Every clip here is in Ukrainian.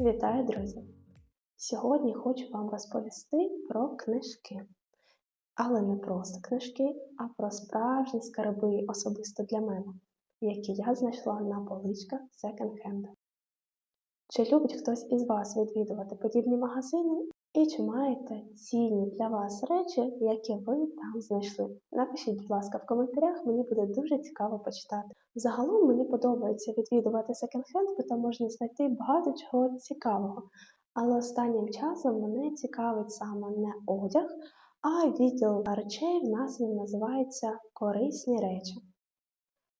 Вітаю, друзі! Сьогодні хочу вам розповісти про книжки. Але не просто книжки, а про справжні скарби особисто для мене, які я знайшла на поличках секонд-хенда. Чи любить хтось із вас відвідувати подібні магазини? І чи маєте цінні для вас речі, які ви там знайшли? Напишіть, будь ласка, в коментарях, мені буде дуже цікаво почитати. Загалом мені подобається відвідувати секонд-хенд, бо там можна знайти багато чого цікавого. Але останнім часом мене цікавить саме не одяг, а відділ речей в нас він називається корисні речі.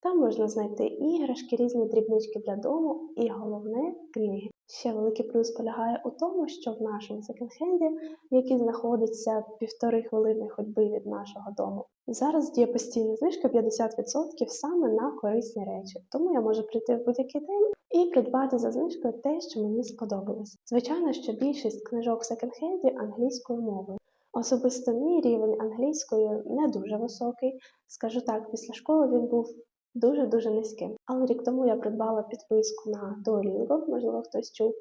Там можна знайти іграшки, різні дрібнички для дому і головне книги. Ще великий плюс полягає у тому, що в нашому секонд-хенді, який знаходиться півтори хвилини ходьби від нашого дому, зараз діє постійна знижка 50% саме на корисні речі. Тому я можу прийти в будь-який день і придбати за знижкою те, що мені сподобалось. Звичайно, що більшість книжок секонд-хенді англійською мовою. Особисто мій рівень англійської не дуже високий. Скажу так, після школи він був дуже-дуже низьким. Але рік тому я придбала підписку на Duolingo, можливо, хтось чув.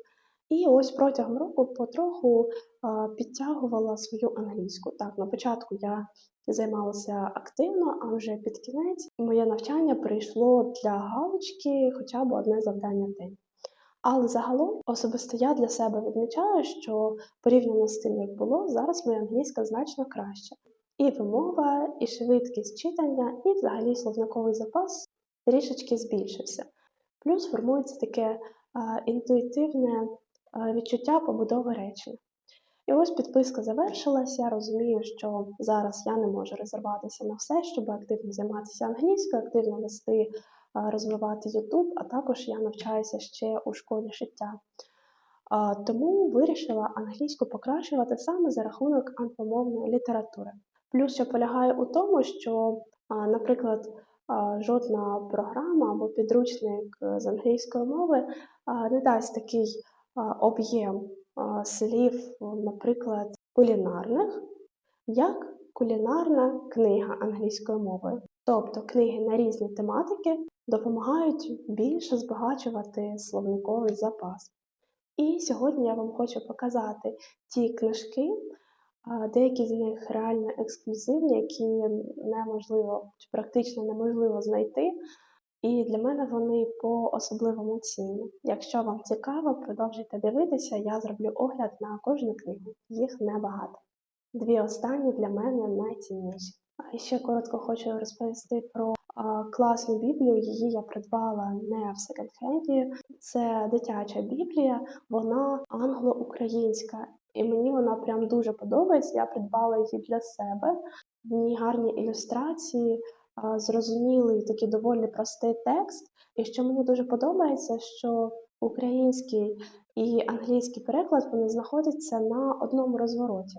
І ось протягом року потроху а, підтягувала свою англійську. Так, на початку я займалася активно, а вже під кінець моє навчання прийшло для галочки хоча б одне завдання в день. Але загалом особисто я для себе відмічаю, що порівняно з тим, як було, зараз моя англійська значно краща. І вимова, і швидкість читання, і взагалі словниковий запас трішечки збільшився. Плюс формується таке інтуїтивне відчуття побудови речення. І ось підписка завершилася. Я розумію, що зараз я не можу розірватися на все, щоб активно займатися англійською, активно вести, розвивати YouTube, а також я навчаюся ще у школі життя. А, Тому вирішила англійську покращувати саме за рахунок англомовної літератури. Плюс що полягає у тому, що, наприклад, жодна програма або підручник е, з англійської мови не дасть такий об'єм слів, наприклад, кулінарних, як кулінарна книга англійською мовою. Тобто книги на різні тематики допомагають більше збагачувати словниковий запас. І сьогодні я вам хочу показати ті книжки, Деякі з них реально ексклюзивні, які неможливо чи практично неможливо знайти. І для мене вони по-особливому цінні. Якщо вам цікаво, продовжуйте дивитися, я зроблю огляд на кожну книгу. Їх небагато. Дві останні для мене найцінніші. А ще коротко хочу розповісти про класну біблію. Її я придбала не в секонд-хенді. Це дитяча біблія, вона англо-українська. І мені вона прям дуже подобається. Я придбала її для себе. В ній гарні ілюстрації, зрозумілий такий доволі простий текст. І що мені дуже подобається, що український і англійський переклад вони знаходяться на одному розвороті.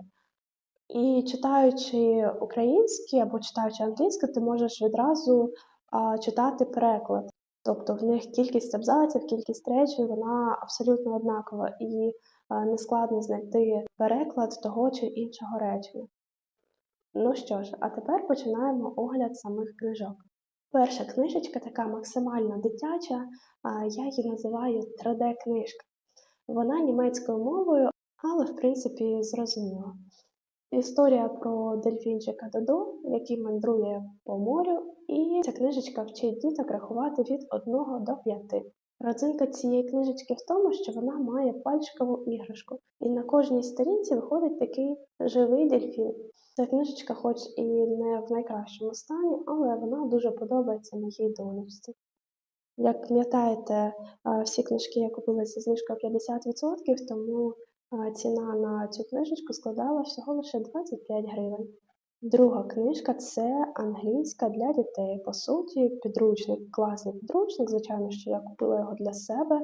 І читаючи український або читаючи англійське, ти можеш відразу а, читати переклад. Тобто в них кількість абзаців, кількість речень, вона абсолютно однакова. І нескладно знайти переклад того чи іншого речення. Ну що ж, а тепер починаємо огляд самих книжок. Перша книжечка така максимально дитяча, я її називаю 3D-книжка. Вона німецькою мовою, але в принципі зрозуміла. Історія про дельфінчика Додо, який мандрує по морю, і ця книжечка вчить діток рахувати від 1 до 5. Родзинка цієї книжечки в тому, що вона має пальчикову іграшку, і на кожній сторінці виходить такий живий дельфін. Ця книжечка, хоч і не в найкращому стані, але вона дуже подобається моїй донечці. Як пам'ятаєте, всі книжки я купила зі знижкою 50%, тому ціна на цю книжечку складала всього лише 25 гривень. Друга книжка це англійська для дітей. По суті, підручник, класний підручник, звичайно, що я купила його для себе.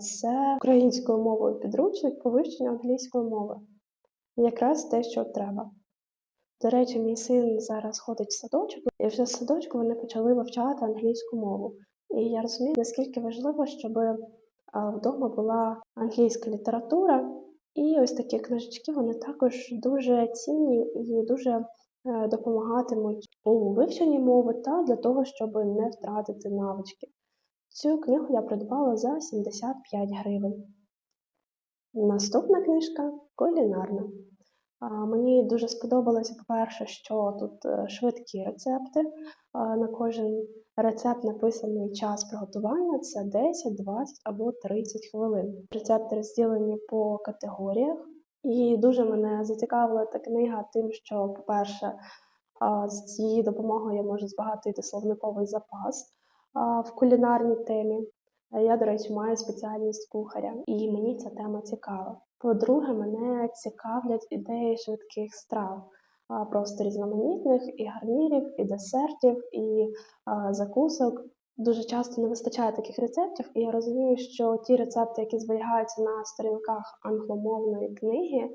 Це українською мовою підручник по вивченню англійської мови. Якраз те, що треба. До речі, мій син зараз ходить в садочок, і вже в садочку вони почали вивчати англійську мову. І я розумію, наскільки важливо, щоб вдома була англійська література. І ось такі книжечки вони також дуже цінні і дуже е, допомагатимуть у вивченні мови та для того, щоб не втратити навички. Цю книгу я придбала за 75 гривень. Наступна книжка кулінарна. Мені дуже сподобалося, по-перше, що тут е, швидкі рецепти. На кожен рецепт написаний час приготування це 10, 20 або 30 хвилин. Рецепти розділені по категоріях, і дуже мене зацікавила та книга тим, що, по-перше, з її допомогою я можу збагатити словниковий запас в кулінарній темі. Я, до речі, маю спеціальність кухаря, і мені ця тема цікава. По-друге, мене цікавлять ідеї швидких страв, просто різноманітних і гарнірів, і десертів, і закусок. Дуже часто не вистачає таких рецептів, і я розумію, що ті рецепти, які зберігаються на сторінках англомовної книги,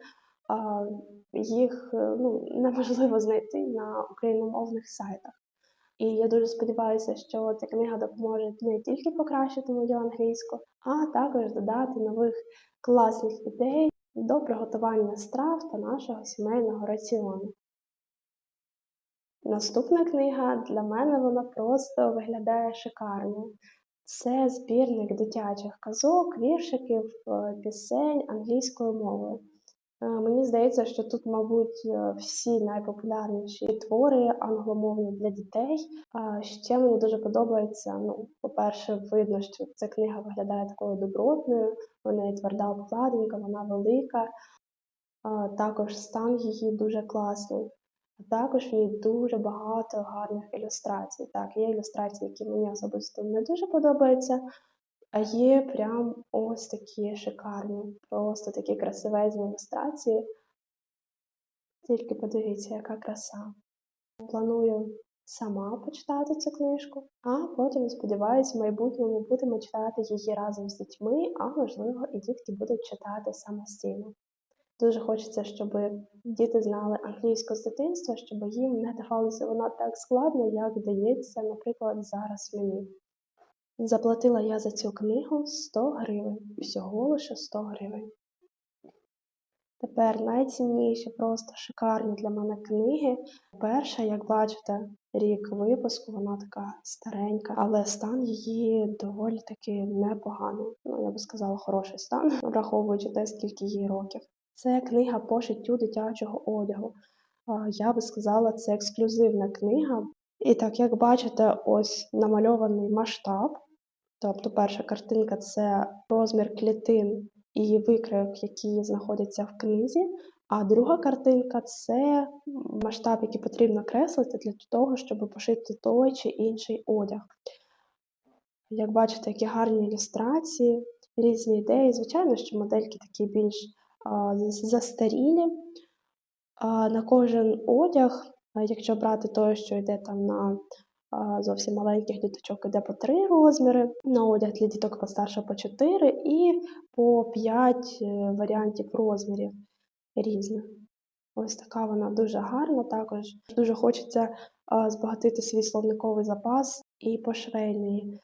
їх е, ну, неможливо знайти на україномовних сайтах. І я дуже сподіваюся, що ця книга допоможе не тільки покращити мою англійську, а також додати нових класних ідей до приготування страв та нашого сімейного раціону. Наступна книга для мене вона просто виглядає шикарно. Це збірник дитячих казок, віршиків, е, пісень англійською мовою. Е, Мені здається, що тут, мабуть, е, всі найпопулярніші твори англомовні для дітей. Ще мені дуже подобається. Ну, по-перше, видно, що ця книга виглядає такою добротною, в неї тверда обкладинка, вона велика. Також стан її дуже класний. А також в ній дуже багато гарних ілюстрацій. Так, є ілюстрації, які мені особисто не дуже подобаються, а є прям ось такі шикарні, просто такі красивезні ілюстрації. Тільки подивіться, яка краса. Планую сама почитати цю книжку, а потім, сподіваюся, в майбутньому будемо читати її разом з дітьми, а можливо, і дітки будуть читати самостійно. Дуже хочеться, щоб діти знали англійську з дитинства, щоб їм не давалося вона так складно, як дається, наприклад, зараз мені. Заплатила я за цю книгу 100 гривень, всього лише 100 гривень. Тепер найцінніші, просто шикарні для мене книги. Перша, як бачите, рік випуску, вона така старенька, але стан її доволі таки непоганий. Ну, я би сказала, хороший стан, враховуючи те, скільки їй років. Це книга по шиттю дитячого одягу. Я би сказала, це ексклюзивна книга. І так, як бачите, ось намальований масштаб. Тобто перша картинка це розмір клітин і викройок, які знаходяться в книзі. А друга картинка це масштаб, який потрібно креслити для того, щоб пошити той чи інший одяг. Як бачите, які гарні ілюстрації, різні ідеї. Звичайно, що модельки такі більш а, застарілі. А, на кожен одяг, якщо брати той, що йде там на зовсім маленьких діточок, іде по три розміри, на одяг для діток постарше по 4 і по 5 варіантів розмірів різних. Ось така вона дуже гарна. Також дуже хочеться збагатити свій словниковий запас і по швейній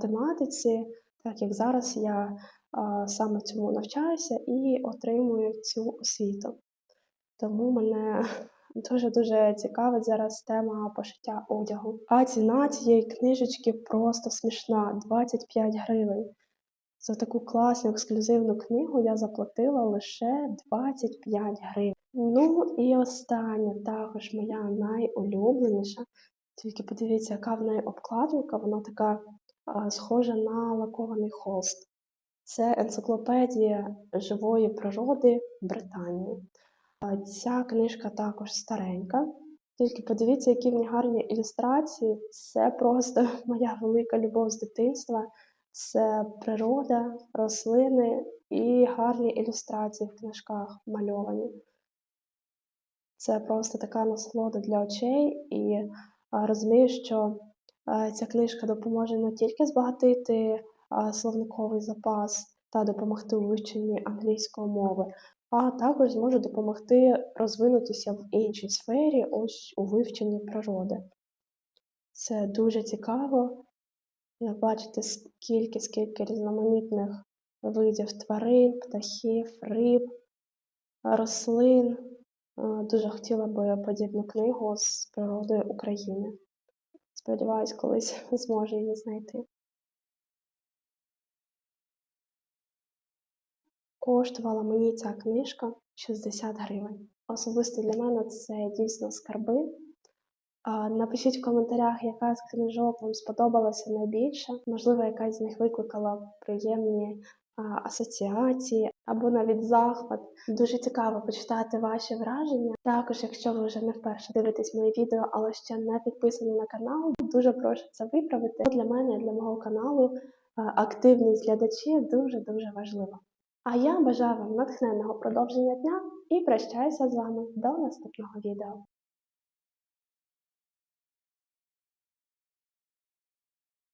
тематиці, так як зараз я саме цьому навчаюся і отримую цю освіту. Тому мене дуже-дуже цікавить зараз тема пошиття одягу. А ціна цієї книжечки просто смішна 25 гривень. За таку класну ексклюзивну книгу я заплатила лише 25 гривень. Ну і остання, також моя найулюбленіша. Тільки подивіться, яка в неї обкладинка, вона така а, схожа на лакований холст. Це енциклопедія живої природи Британії. Ця книжка також старенька. Тільки подивіться, які в ній гарні ілюстрації. Це просто моя велика любов з дитинства. Це природа, рослини і гарні ілюстрації в книжках мальовані. Це просто така насолода для очей, і розумію, що ця книжка допоможе не тільки збагатити словниковий запас та допомогти у вивченні англійської мови, а також зможе допомогти розвинутися в іншій сфері, ось у вивченні природи. Це дуже цікаво. Як бачите, скільки, скільки різноманітних видів тварин, птахів, риб, рослин. Дуже хотіла би подібну книгу з природою України. Сподіваюсь, колись зможу її знайти. Коштувала мені ця книжка 60 гривень. Особисто для мене це дійсно скарби. Напишіть в коментарях, яка з книжок вам сподобалася найбільше. Можливо, якась з них викликала приємні асоціації або навіть захват. Дуже цікаво почитати ваші враження. Також, якщо ви вже не вперше дивитесь мої відео, але ще не підписані на канал, дуже прошу це виправити. Для мене, і для мого каналу, активність глядачів дуже дуже важлива. А я бажаю вам натхненного продовження дня і прощаюся з вами до наступного відео.